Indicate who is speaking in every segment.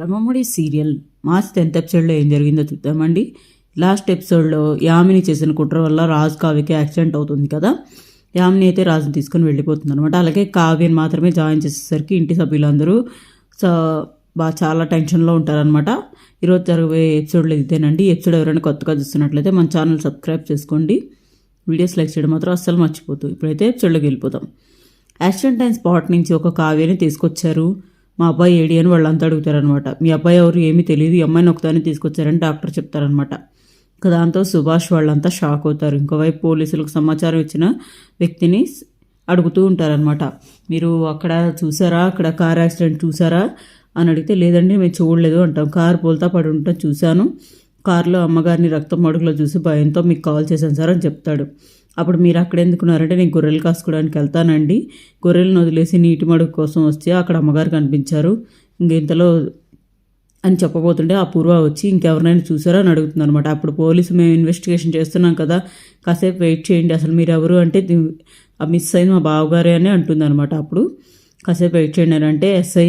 Speaker 1: Brahmamudi serial March tenth ఎపిసోడ్లో ఏం జరిగిందో చూద్దామండి. లాస్ట్ ఎపిసోడ్లో యామిని చేసిన కుట్ర వల్ల రాజు కావ్యకి యాక్సిడెంట్ అవుతుంది కదా. యామిని అయితే రాజుని తీసుకొని వెళ్ళిపోతుంది అనమాట అలాగే కావ్యని మాత్రమే జాయిన్ చేసేసరికి ఇంటి సభ్యులందరూ సో బాగా చాలా టెన్షన్లో ఉంటారనమాట ఈరోజు జరగబోయే ఎపిసోడ్లో ఇదేనండి. ఎపిసోడ్ ఎవరైనా కొత్తగా చూస్తున్నట్లయితే మన ఛానల్ సబ్స్క్రైబ్ చేసుకోండి. వీడియోస్ లైక్ చేయడం మాత్రం అస్సలు మర్చిపోతుంది ఇప్పుడైతే ఎపిసోడ్లోకి వెళ్ళిపోతాం యాక్సిడెంట్ అయిన స్పాట్ నుంచి ఒక కావ్యని తీసుకొచ్చారు. మా అబ్బాయి ఏడి అని వాళ్ళంతా అడుగుతారనమాట మీ అబ్బాయి ఎవరు ఏమీ తెలియదు ఈ అమ్మాయిని ఒకదాన్ని తీసుకొచ్చారని డాక్టర్ చెప్తారనమాట ఇంకా దాంతో సుభాష్ వాళ్ళంతా షాక్ అవుతారు. ఇంకోవైపు పోలీసులకు సమాచారం ఇచ్చిన వ్యక్తిని అడుగుతూ ఉంటారనమాట మీరు అక్కడ చూసారా? అక్కడ కార్ యాక్సిడెంట్ చూసారా? అని అడిగితే లేదండి మేము చూడలేదు అంటాం. కార్ పోల్తా పడి ఉంటాం చూశాను. కారులో అమ్మగారిని రక్తం మడుగులో చూసి భయంతో మీకు కాల్ చేశాను సార్ అని చెప్తాడు. అప్పుడు మీరు అక్కడ ఎందుకున్నారంటే నేను గొర్రెలు కాసుకోవడానికి వెళ్తానండి. గొర్రెలను వదిలేసి నీటి మడుగు కోసం వస్తే అక్కడ అమ్మగారు కనిపించారు. ఇంక ఇంతలో అని చెప్పబోతుంటే ఆ పూర్వ వచ్చి ఇంకెవరినైనా చూసారా అని అడుగుతుంది అనమాట అప్పుడు పోలీసు మేము ఇన్వెస్టిగేషన్ చేస్తున్నాం కదా కాసేపు వెయిట్ చేయండి. అసలు మీరు ఎవరు అంటే ఆ మిస్ అయింది మా బావగారే అని అంటుంది అనమాట అప్పుడు. కాసేపు వెయిట్ చేయండి అని అంటే ఎస్ఐ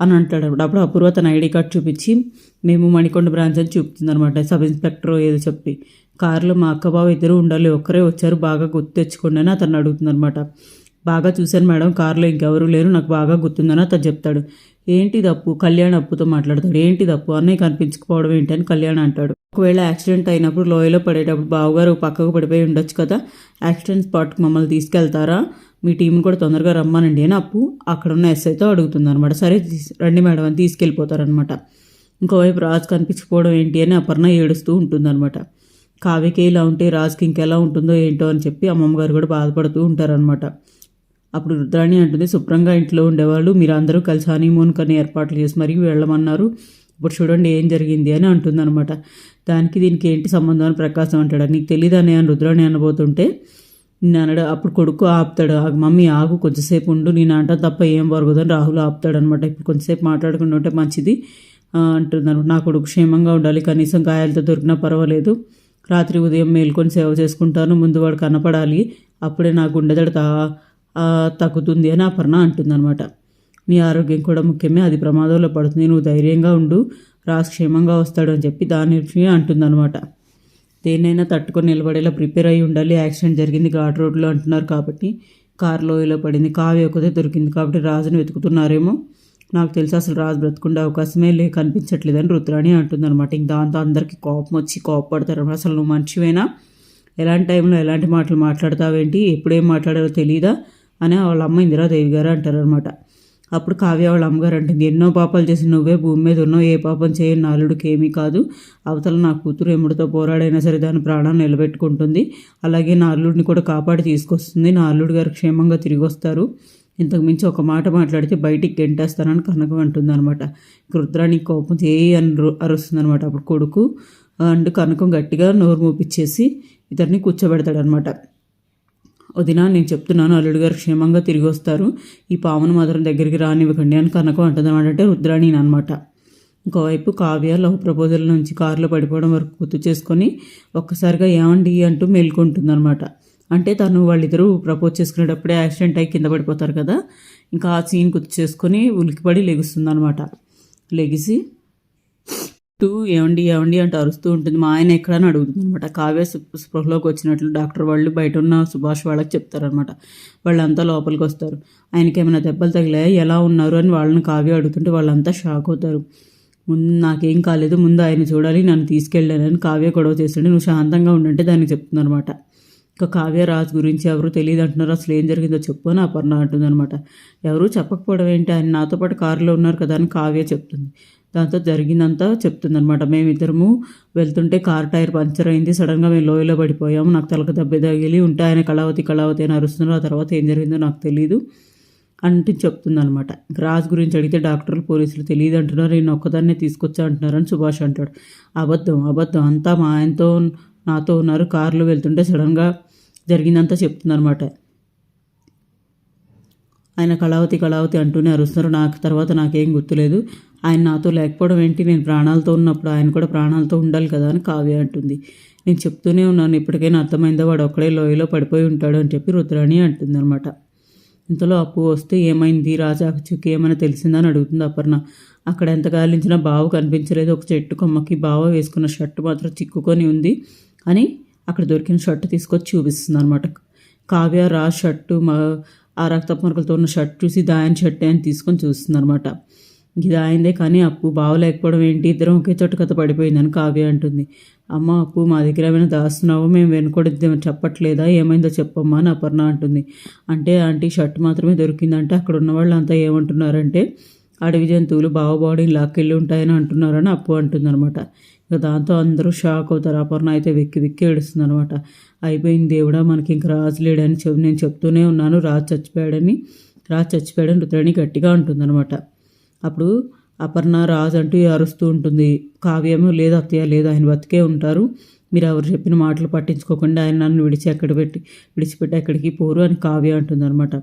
Speaker 1: అని అంటాడు. అప్పుడు అప్పుడు అపూర్వ తన ఐడి కార్డ్ చూపించి మేము మణికొండ బ్రాంచ్ అని చూపుతుంది అనమాట సబ్ ఇన్స్పెక్టర్ ఏదో చెప్పి కారులో మా అక్క బావ ఇద్దరు ఉండాలి ఒక్కరే వచ్చారు బాగా గుర్తు తెచ్చుకోండి అని అతను అడుగుతుంది అనమాట బాగా చూశాను మేడం కారులో ఇంకెవరు లేరు నాకు బాగా గుర్తుందని అతను చెప్తాడు. ఏంటి తప్పు కళ్యాణ్ అప్పుతో మాట్లాడతాడు. ఏంటి తప్పు అన్నయ్య కనిపించకపోవడం ఏంటి? అని కళ్యాణ్ అంటాడు. ఒకవేళ యాక్సిడెంట్ అయినప్పుడు లోయలో పడేటప్పుడు బావగారు పక్కకు పడిపోయి ఉండొచ్చు కదా. యాక్సిడెంట్ స్పాట్కి మమ్మల్ని తీసుకెళ్తారా? మీ టీంని కూడా తొందరగా రమ్మనండి అని అప్పు అక్కడ ఉన్న ఎస్ఐతో అడుగుతుంది అనమాట సరే రండి మేడం అని తీసుకెళ్ళిపోతారనమాట ఇంకోవైపు రాజు కనిపించకపోవడం ఏంటి అని అపర్ణ ఏడుస్తూ ఉంటుందన్నమాట. కావ్యకి ఇలా ఉంటే రాజుకి ఇంకెలా ఉంటుందో ఏంటో అని చెప్పి అమ్మమ్మగారు కూడా బాధపడుతూ ఉంటారనమాట అప్పుడు రుద్రాణి అంటుంది శుభ్రంగా ఇంట్లో ఉండేవాళ్ళు మీరు అందరూ కలిసి హనీమూన్ కానీ ఏర్పాట్లు చేసి మరీ వెళ్ళమన్నారు. ఇప్పుడు చూడండి ఏం జరిగింది అని అంటుందన్నమాట. దానికి దీనికి ఏంటి సంబంధం అని ప్రకాశం అంటాడు. నీకు తెలియదని అని రుద్రాన్ని అనబోతుంటే నేను అనడు అప్పుడు కొడుకు ఆపుతాడు. మమ్మీ ఆగు కొంచెంసేపు ఉండు. నేను అంట తప్ప ఏం వరగదని రాహుల్ ఆపుతాడు అనమాట ఇప్పుడు కొంచెంసేపు మాట్లాడుకుంటూ ఉంటే మంచిది. ఆ, అంటున్నాను నా కొడుకు క్షేమంగా ఉండాలి. కనీసం గాయాలతో దొరికినా పర్వాలేదు. రాత్రి ఉదయం మేల్కొని సేవ చేసుకుంటాను. ముందు వాడు కనపడాలి. అప్పుడే నా గుండెదడ తగ్గుతుంది అని అపర్ణ అంటుందన్నమాట. నీ ఆరోగ్యం కూడా ముఖ్యమే అది ప్రమాదంలో పడుతుంది నువ్వు ధైర్యంగా ఉండు రాజు క్షేమంగా వస్తాడు అని చెప్పి దాని అంటుందన్నమాట. దేన్నైనా తట్టుకొని నిలబడేలా ప్రిపేర్ అయి ఉండాలి. యాక్సిడెంట్ జరిగింది ఘాట్ రోడ్లో అంటున్నారు కాబట్టి కార్ లోయలో పడింది కావ్య ఒకదే దొరికింది కాబట్టి రాజుని వెతుకుతున్నారేమో. నాకు తెలిసి అసలు రాజు బ్రతుకుండే అవకాశమే లే కనిపించట్లేదని రుద్రాణి అంటుందన్నమాట. ఇంక దాంతో అందరికీ కోపం వచ్చి కోపపడతారు అసలు నువ్వు మనిషివేనా? ఎలాంటి టైంలో ఎలాంటి మాటలు మాట్లాడతావేంటి? ఎప్పుడేం మాట్లాడాలో తెలియదా అని వాళ్ళ అమ్మ ఇందిరాదేవి గారు అంటారనమాట అప్పుడు కావ్య వాళ్ళ అమ్మగారు అంటుంది ఎన్నో పాపాలు చేసి నువ్వే భూమి మీద ఉన్నావు ఏ పాపం చేయని నాలుడికి ఏమీ కాదు. అవతల నా కూతురు ఎముడితో పోరాడైనా సరే దాని ప్రాణాన్ని నిలబెట్టుకుంటుంది. అలాగే నా అల్లుడిని కూడా కాపాడి తీసుకొస్తుంది. నా అల్లుడు గారు క్షేమంగా తిరిగి వస్తారు. ఇంతకు మించి ఒక మాట మాట్లాడితే బయటికి గెంటేస్తానని కనకం అంటుంది అనమాట రుద్రానికి కోపం చేయి అని అరుస్తుంది అనమాట అప్పుడు కొడుకు. అండ్ కనకం గట్టిగా నోరు మూపిచ్చేసి ఇతన్ని కూర్చోబెడతాడనమాట వదినా నేను చెప్తున్నాను అల్లుడు గారు క్షేమంగా తిరిగి వస్తారు. ఈ పామును మాత్రం దగ్గరికి రానివ్వకండి అని కనకం అంటుంది అంటే రుద్రాణి అనమాట ఇంకోవైపు కావ్య లవ్ ప్రపోజల్ నుంచి కారులో పడిపోవడం వరకు గుర్తు చేసుకొని ఒక్కసారిగా ఏమండి అంటూ మేల్కొంటుందనమాట అంటే తను వాళ్ళిద్దరూ ప్రపోజ్ చేసుకునేటప్పుడే యాక్సిడెంట్ అయి కింద పడిపోతారు కదా. ఇంకా ఆ సీన్ గుర్తు చేసుకొని ఉలికిపడి లెగుస్తుంది అనమాట లెగిసి టూ ఏమండి ఏమండి అంటూ అరుస్తూ ఉంటుంది. మా ఆయన ఎక్కడని అడుగుతుంది అనమాట. కావ్య స్పృహలోకి వచ్చినట్లు డాక్టర్ వాళ్ళు బయట ఉన్న సుభాష్ వాళ్ళకి చెప్తారనమాట. వాళ్ళంతా లోపలికి వస్తారు. ఆయనకి ఏమైనా దెబ్బలు తగిలాయా? ఎలా ఉన్నారు? అని వాళ్ళని కావ్య అడుగుతుంటే వాళ్ళంతా షాక్ అవుతారు. ముందు నాకేం కాలేదు. ముందు ఆయన చూడాలి. నన్ను తీసుకెళ్ళానని కావ్య గొడవ చేస్తుంటే నువ్వు శాంతంగా ఉండంటే దానికి చెప్తుందనమాట. ఇంకా కావ్య రాజు గురించి ఎవరు తెలియదు అంటున్నారు. అసలు ఏం జరిగిందో చెప్పు అని అపర్ణ అంటుందన్నమాట ఎవరు చెప్పకపోవడం ఏంటి? ఆయన నాతో పాటు కారులో ఉన్నారు కదా అని కావ్య చెప్తుంది. దాంతో జరిగిందంతా చెప్తుందనమాట మేమిద్దరము వెళ్తుంటే కార్ టైర్ పంచర్ అయింది. సడన్గా మేము లోయలో పడిపోయాము. నాకు తలక దెబ్బ తగిలి ఉంటే ఆయన కళావతి కళావతి అని అరుస్తున్నారు. ఆ తర్వాత ఏం జరిగిందో నాకు తెలియదు అంటే చెప్తుందనమాట గ్రాస్ గురించి అడిగితే డాక్టర్లు పోలీసులు తెలియదు అంటున్నారు. నేను ఒక్కదాన్నే తీసుకొచ్చా అంటున్నారని సుభాష్ అంటాడు. అబద్ధం అబద్ధం. అంతా మా ఆయనతో నాతో ఉన్నారు. కారులో వెళ్తుంటే సడన్గా జరిగిందంతా చెప్తుందనమాట ఆయన కళావతి కళావతి అంటూనే అరుస్తున్నారు. నాకు తర్వాత నాకేం గుర్తులేదు. ఆయన నాతో లేకపోవడం ఏంటి? నేను ప్రాణాలతో ఉన్నప్పుడు ఆయన కూడా ప్రాణాలతో ఉండాలి కదా అని కావ్య అంటుంది. నేను చెప్తూనే ఉన్నాను. ఇప్పటికైనా అర్థమైందో? వాడు ఒక్కడే లోయలో పడిపోయి ఉంటాడు అని చెప్పి రుద్రాణి అంటుందన్నమాట. ఇంతలో అప్పు వస్తే ఏమైంది? రాజాచుకి ఏమైనా తెలిసిందని అడుగుతుంది అపర్ణ. అక్కడ ఎంత గాలించినా బావ కనిపించలేదు. ఒక చెట్టు కొమ్మకి బావ వేసుకున్న షర్ట్ మాత్రం చిక్కుకొని ఉంది అని అక్కడ దొరికిన షర్ట్ తీసుకొచ్చి చూపిస్తుంది అనమాట కావ్య రా షర్టు మా ఆ రక్తపు మరకలతో ఉన్న షర్ట్ చూసి దాయన షర్ట్ అని తీసుకొని చూస్తుందనమాట ఇది ఆయందే కానీ అప్పు బావలేకపోవడం ఏంటి? ఇద్దరం ఒకే చోట కథ పడిపోయిందని కావ్య అంటుంది. అమ్మ అప్పు మా దగ్గర ఏమైనా దాస్తున్నావో? మేము వెనుకొడిద్దాం చెప్పట్లేదా? ఏమైందో చెప్పమ్మా అని అపర్ణ అంటుంది. అంటే ఆంటీ షర్ట్ మాత్రమే దొరికిందంటే అక్కడ ఉన్న వాళ్ళు అంతా ఏమంటున్నారంటే అడవి జంతువులు బావ బాడీని లాక్కెళ్ళి ఉంటాయని అంటున్నారని అప్పు అంటుందనమాట ఇక దాంతో అందరూ షాక్ అవుతారు. అపర్ణ అయితే వెక్కి వెక్కి ఏడుస్తుంది అనమాట అయిపోయింది దేవుడా మనకి ఇంక రాజు లేడని చెప్ నేను చెప్తూనే ఉన్నాను. రాజు చచ్చిపోయాడని రాజు చచ్చిపోయాడని రుద్రాణి గట్టిగా ఉంటుందన్నమాట అప్పుడు అపర్ణ రాజు అంటూ అరుస్తూ ఉంటుంది. కావ్యమో లేదు అత్తయ్య లేదు ఆయన బతికే ఉంటారు. మీరు ఎవరు చెప్పిన మాటలు పట్టించుకోకుండా ఆయన నన్ను విడిచి ఎక్కడ పెట్టి విడిచిపెట్టి ఎక్కడికి పోరు అని కావ్య అంటుందన్నమాట.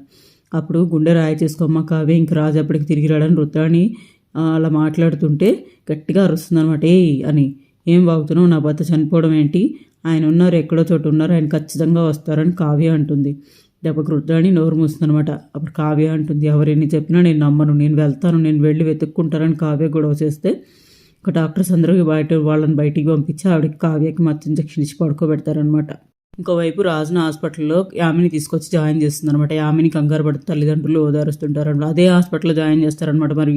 Speaker 1: అప్పుడు గుండె రాయి చేసుకోమ్మ ఇంక రాజు అప్పటికి తిరిగి రాడని రుద్రాణి అలా మాట్లాడుతుంటే గట్టిగా అరుస్తుంది అనమాట ఏయ్ అని. ఏం బాగుతున్నావు నా భర్త చనిపోవడం ఏంటి? ఆయన ఉన్నారు ఎక్కడో చోటు ఉన్నారు ఆయన ఖచ్చితంగా వస్తారని కావ్య అంటుంది. దెబ్బకు రుద్రాణి నోరు మూస్తుందనమాట అప్పుడు కావ్య అంటుంది ఎవరైనా చెప్పినా నేను నమ్మను నేను వెళ్తాను నేను వెళ్ళి వెతుక్కుంటారని కావ్య గొడవ చేస్తే ఒక డాక్టర్స్ అందరూ బయట వాళ్ళని బయటికి పంపించి ఆవిడకి కావ్యకి మత్తు ఇంజక్షన్ ఇచ్చి పడుకోబెడతారనమాట ఇంకోవైపు రాజున హాస్పిటల్లో యామిని తీసుకొచ్చి జాయిన్ చేస్తుందనమాట యామిని కంగారు పడుతూ తల్లిదండ్రులు ఓదారుస్తుంటారనమాట అదే హాస్పిటల్లో జాయిన్ చేస్తారనమాట మరి.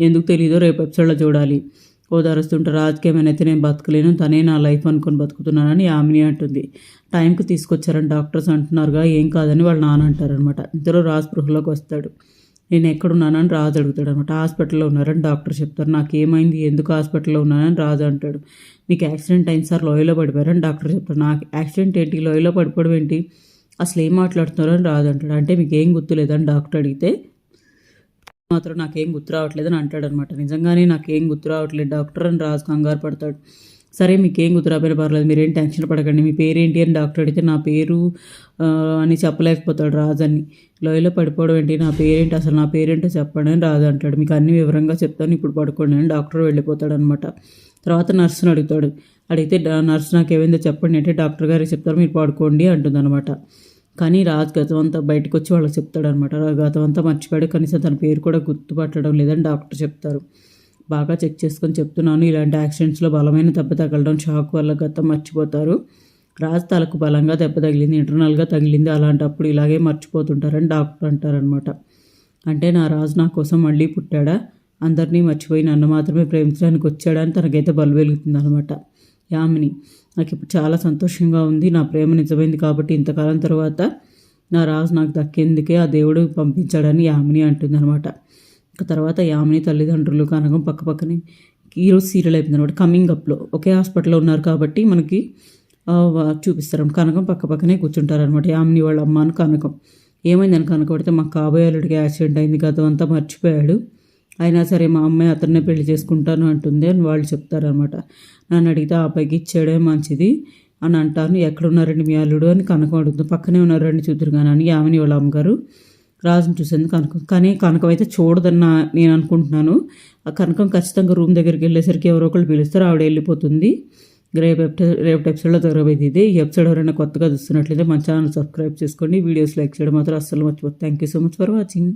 Speaker 1: ఎందుకు తెలియదో రేపు ఎపిసోడ్లో చూడాలి. ఓదారుస్తుంటే రాజకీయమైన అయితే నేను బతకలేను తనే నా లైఫ్ అనుకొని బతుకుతున్నానని యామిని అంటుంది. టైంకి తీసుకొచ్చారని డాక్టర్స్ అంటున్నారుగా ఏం కాదని వాళ్ళ నాన్న అంటారనమాట ఇంతలో రాజ్ స్పృహలోకి వస్తాడు. నేను ఎక్కడున్నానని రాజు అడుగుతాడు అనమాట. హాస్పిటల్లో ఉన్నారని డాక్టర్ చెప్తారు. నాకు ఏమైంది ఎందుకు హాస్పిటల్లో ఉన్నానని రాజు అంటాడు. మీకు యాక్సిడెంట్ అయింది సార్ లోయలో పడిపోయారని డాక్టర్ చెప్తాడు. నాకు యాక్సిడెంట్ ఏంటి? లోయలో పడిపోవడం ఏంటి? అసలు ఏం మాట్లాడుతున్నారని రాజు అంటాడు. అంటే మీకు ఏం గుర్తులేదని డాక్టర్ అడిగితే మాత్రం నాకేం గుర్తు రావట్లేదు అని అంటాడనమాట నిజంగానే నాకేం గుర్తు రావట్లేదు డాక్టర్ అని రాజు కంగారు పడతాడు. సరే మీకేం గుర్తు పర్లేదు మీరేం టెన్షన్ పడకండి. మీ పేరేంటి అని డాక్టర్ అడిగితే నా పేరు అని చెప్పలేకపోతాడు రాజు అని లోయలో పడిపోవడం ఏంటి? నా పేరేంటి? అసలు నా పేరేంటో చెప్పండి అని రాజు అంటాడు. మీకు అన్ని వివరంగా చెప్తాను ఇప్పుడు పడుకోండి అని డాక్టర్ వెళ్ళిపోతాడు అనమాట తర్వాత నర్సును అడుగుతాడు. అడిగితే నర్సు నాకు ఏమైందో చెప్పండి అంటే డాక్టర్ గారు చెప్తారు మీరు పడుకోండి అంటుంది అనమాట కానీ రాజు గతం అంతా బయటకు వచ్చి వాళ్ళకి చెప్తాడనమాట. గతం అంతా మర్చిపోయాడు కనీసం తన పేరు కూడా గుర్తుపట్టడం లేదని డాక్టర్ చెప్తారు. బాగా చెక్ చేసుకొని చెప్తున్నాను. ఇలాంటి యాక్సిడెంట్స్లో బలమైన దెబ్బ తగలడం షాక్ వల్ల గతం మర్చిపోతారు. రాజు తలకు బలంగా దెబ్బ తగిలింది ఇంటర్నల్గా తగిలింది. అలాంటప్పుడు ఇలాగే మర్చిపోతుంటారని డాక్టర్ అంటారనమాట అంటే నా రాజు నా కోసం మళ్ళీ పుట్టాడా? అందరినీ మర్చిపోయి నన్ను మాత్రమే ప్రేమించడానికి వచ్చాడని తనకైతే బలు వెలుగుతుంది అనమాట యామిని నాకు ఇప్పుడు చాలా సంతోషంగా ఉంది. నా ప్రేమ నిజమైంది కాబట్టి ఇంతకాలం తర్వాత నా రాజు నాకు దక్కేందుకే ఆ దేవుడు పంపించాడని యామిని అంటుందన్నమాట. తర్వాత యామిని తల్లిదండ్రులు కనకం పక్క పక్కనే ఈరోజు సీరియల్ అయిపోయింది అనమాట కమింగ్ అప్లో ఒకే హాస్పిటల్లో ఉన్నారు కాబట్టి మనకి చూపిస్తారు కనకం పక్క పక్కనే కూర్చుంటారనమాట యామిని వాళ్ళ అమ్మను కనకం. ఏమైందని కనకబడితే మా కాబోయే అల్లుడికి యాక్సిడెంట్ అయింది గతం అంతా మర్చిపోయాడు. అయినా సరే మా అమ్మాయి అతన్నే పెళ్ళి చేసుకుంటాను అంటుంది అని వాళ్ళు చెప్తారనమాట నన్ను అడిగితే ఆ పైకి ఇచ్చాడే మంచిది అని అంటాను. ఎక్కడున్నారండి మీ అల్లుడు? అని కనకం అడుగుతుంది. పక్కనే ఉన్నారండి చూద్దరు కానీ అని ఆమెని వాళ్ళ అమ్మగారు రాజుని చూసింది కనకం కానీ కనకం అయితే చూడదన్న నేను అనుకుంటున్నాను. ఆ కనకం ఖచ్చితంగా రూమ్ దగ్గరికి వెళ్ళేసరికి ఎవరో ఒకళ్ళు పిలుస్తారు ఆవిడ వెళ్ళిపోతుంది. రేపు రేపటి ఎపిసోడ్లో జరగబోయేది ఇది ఈ ఎపిసోడ్ ఎవరైనా కొత్తగా చూస్తున్నట్లయితే మన ఛానల్ సబ్స్క్రైబ్ చేసుకోండి. వీడియోస్ లైక్ చేయడం మాత్రం అస్సలు మర్చిపోతుంది thank you so much for watching